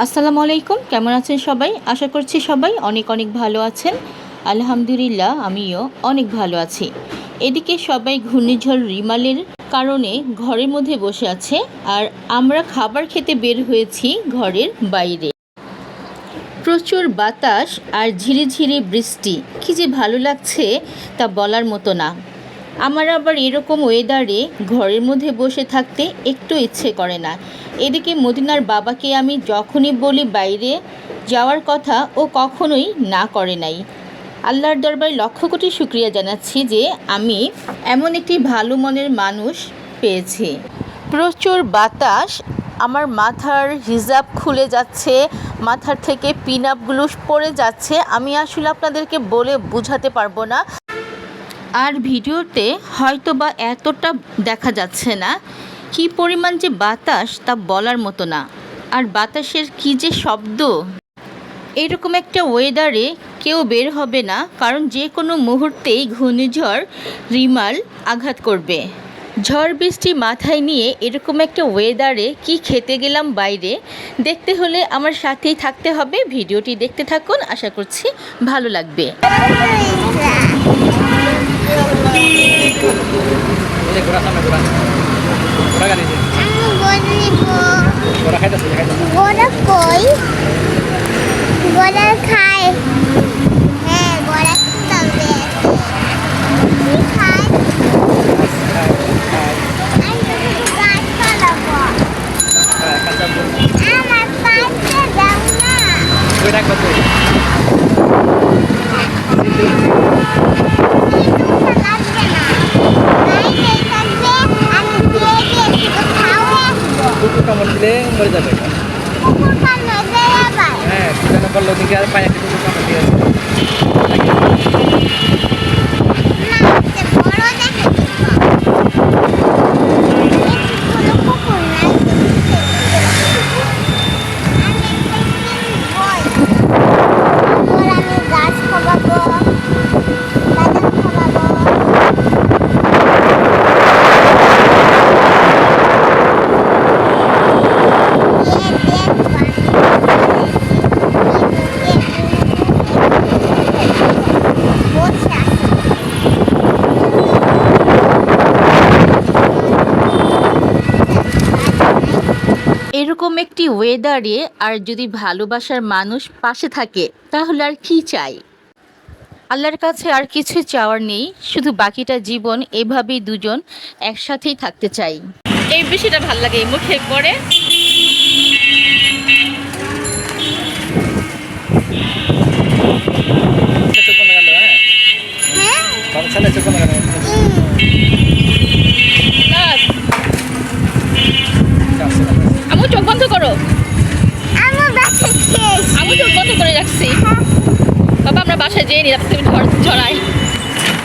আসসালামু আলাইকুম, কেমন আছেন সবাই? আশা করছি সবাই অনেক অনেক ভালো আছেন। আলহামদুলিল্লাহ, আমিও অনেক ভালো আছি। এদিকে সবাই ঘূর্ণিঝড় রিমালের কারণে ঘরের মধ্যে বসে আছে আর আমরা খাবার খেতে বের হয়েছি ঘরের বাইরে। প্রচুর বাতাস আর ঝিরিঝিরি বৃষ্টি। কী যে ভালো লাগছে তা বলার মতো না। আমার আবার এরকম ওয়েদারে ঘরের মধ্যে বসে থাকতে একটু ইচ্ছে করে না। এদিকে মদিনার বাবাকে আমি যখনই বলি বাইরে যাওয়ার কথা, ও কখনোই না করে নাই। আল্লাহর দরবারে লক্ষ কোটি শুক্রিয়া জানাচ্ছি যে আমি এমন একটি ভালো মনের মানুষ পেয়েছি। প্রচুর বাতাস, আমার মাথার হিজাব খুলে যাচ্ছে, মাথার থেকে পিন আপগুলো পড়ে যাচ্ছে। আমি আসলে আপনাদেরকে বলে বোঝাতে পারব না। আর ভিডিওতে হয়তো বা এতটা দেখা যাচ্ছে না। কি পরিমাণ যে বাতাস তা বলার মতো না। আর বাতাসের কি যে শব্দ। এরকম একটা ওয়েদারে কেউ বের হবে না, কারণ যে কোনো মুহূর্তেই ঘূর্ণিঝড়, রিমাল আঘাত করবে। ঝড় বৃষ্টি মাথায় নিয়ে এরকম একটা ওয়েদারে কি খেতে গেলাম বাইরে, দেখতে হলে আমার সাথেই থাকতে হবে। ভিডিওটি দেখতে থাকুন, আশা করছি ভালো লাগবে এই যে ঘোড়া সামনে ঘোড়া ঘোড়া গাড়ি যে আমি বলব ঘোড়া খাইতেছে খাইতেছে গোড়া কই গোড়া খায় হ্যাঁ গোড়া তবে কি খায় আমি শুধু গাছ ফলাবো কাঁচা আমার পাশে দাও না ওই রাখব তুই কিছুটা লাগবে না গাইতে থাকবে আমি দিয়ে দিয়ে শুধু খাওয়া আসব কুকুর কামড় দিলে মরে যাবে কুকুর কান্না দেয় আবার হ্যাঁ সেখানে বলল দিকে আর পায়ে একটা কুকুর কামড় দিয়ে আছে না হচ্ছে বড় দেখে কোনো কুকুর নাই আমি গাছ খাওয়াবো বাদাম খাওয়াবো বসে আছে এরকম একটি ওয়েদারে আর যদি ভালোবাসার মানুষ পাশে থাকে তাহলে আর কি চাই? আল্লাহর কাছে আর কিছু চাওয়ার নেই শুধু বাকিটা জীবন এভাবেই দুজন একসাথেই থাকতে চাই। এই বেশিটা ভালো লাগে মুখে পড়ে হ্যাঁ। চোখ বন্ধ করো। আমু চোখ বন্ধ করে রাখছি। বাবা আমরা বাসায় যেয়ে নিই তুমি ঝড় ঝড়াই।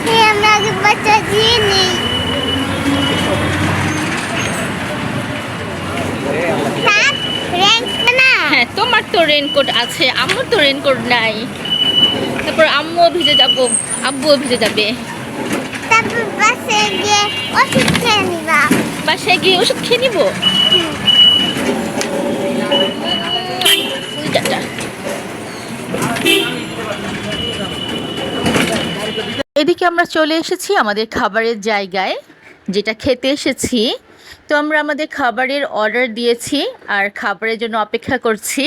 হ্যাঁ আমরা আগে নিই। হ্যাঁ তোমার তো রেনকোট আছে আমার তো রেনকোট নাই। তারপর আম্মুও ভিজে যাব আব্বুও ভিজে যাবে। তারপর বাসে গিয়ে ওষুধ খেয়ে নিবা। বাসায় গিয়ে ওষুধ খেয়ে নিবো? এদিকে আমরা চলে এসেছি আমাদের খাবারের জায়গায়, যেটা খেতে এসেছি। তো আমরা আমাদের খাবারের অর্ডার দিয়েছি আর খাবারের জন্য অপেক্ষা করছি।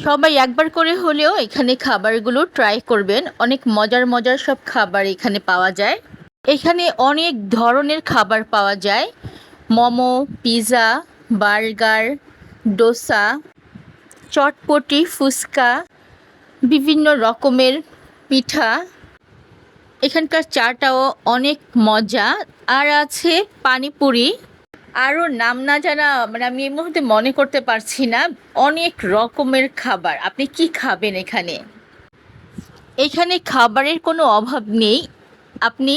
সবাই একবার করে হলেও এখানে খাবারগুলো ট্রাই করবেন। অনেক মজার মজার সব খাবার এখানে পাওয়া যায়। এখানে অনেক ধরনের খাবার পাওয়া যায়। মোমো পিৎজা বার্গার, ডোসা, চটপটি, ফুচকা, বিভিন্ন রকমের পিঠা। এখানকার চাটাও অনেক মজা। আর আছে পানিপুরি। আরও নাম না জানা মানে আমি এই মুহূর্তে মনে করতে পারছি না, অনেক রকমের খাবার। আপনি কি খাবেন এখানে? এখানে খাবারের কোনো অভাব নেই। আপনি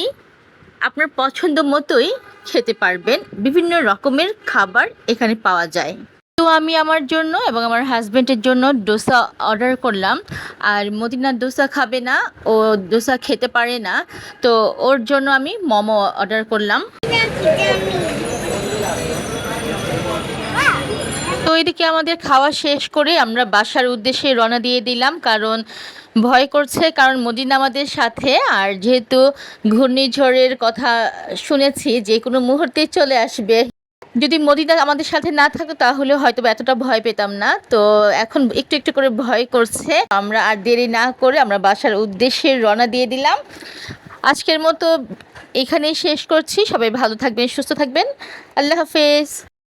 আপনার পছন্দ মতোই খেতে পারবেন। বিভিন্ন রকমের খাবার এখানে পাওয়া যায়। তো আমি আমার জন্য এবং আমার হাজব্যান্ডের জন্য ডোসা অর্ডার করলাম। আর মদিনার ডোসা খাবে না, ও ডোসা খেতে পারে না, তো ওর জন্য আমি মোমো অর্ডার করলাম। তো এদিকে আমাদের খাওয়া শেষ করে আমরা বাসার উদ্দেশ্যে রওনা দিয়ে দিলাম, কারণ ভয় করছে, কারণ মদিনা আমাদের সাথে। আর যেহেতু ঘূর্ণিঝড়ের কথা শুনেছি, যে কোনো মুহূর্তেই চলে আসবে। যদি মদিনা আমাদের সাথে না থাকতো, তাহলে হয়তো এতটা ভয় পেতাম না। তো এখন একটু একটু করে ভয় করছে। আমরা আর দেরি না করে আমরা বাসার উদ্দেশ্যে রওনা দিয়ে দিলাম। আজকের মতো এখানেই শেষ করছি। সবাই ভালো থাকবেন, সুস্থ থাকবেন। আল্লাহ হাফেজ।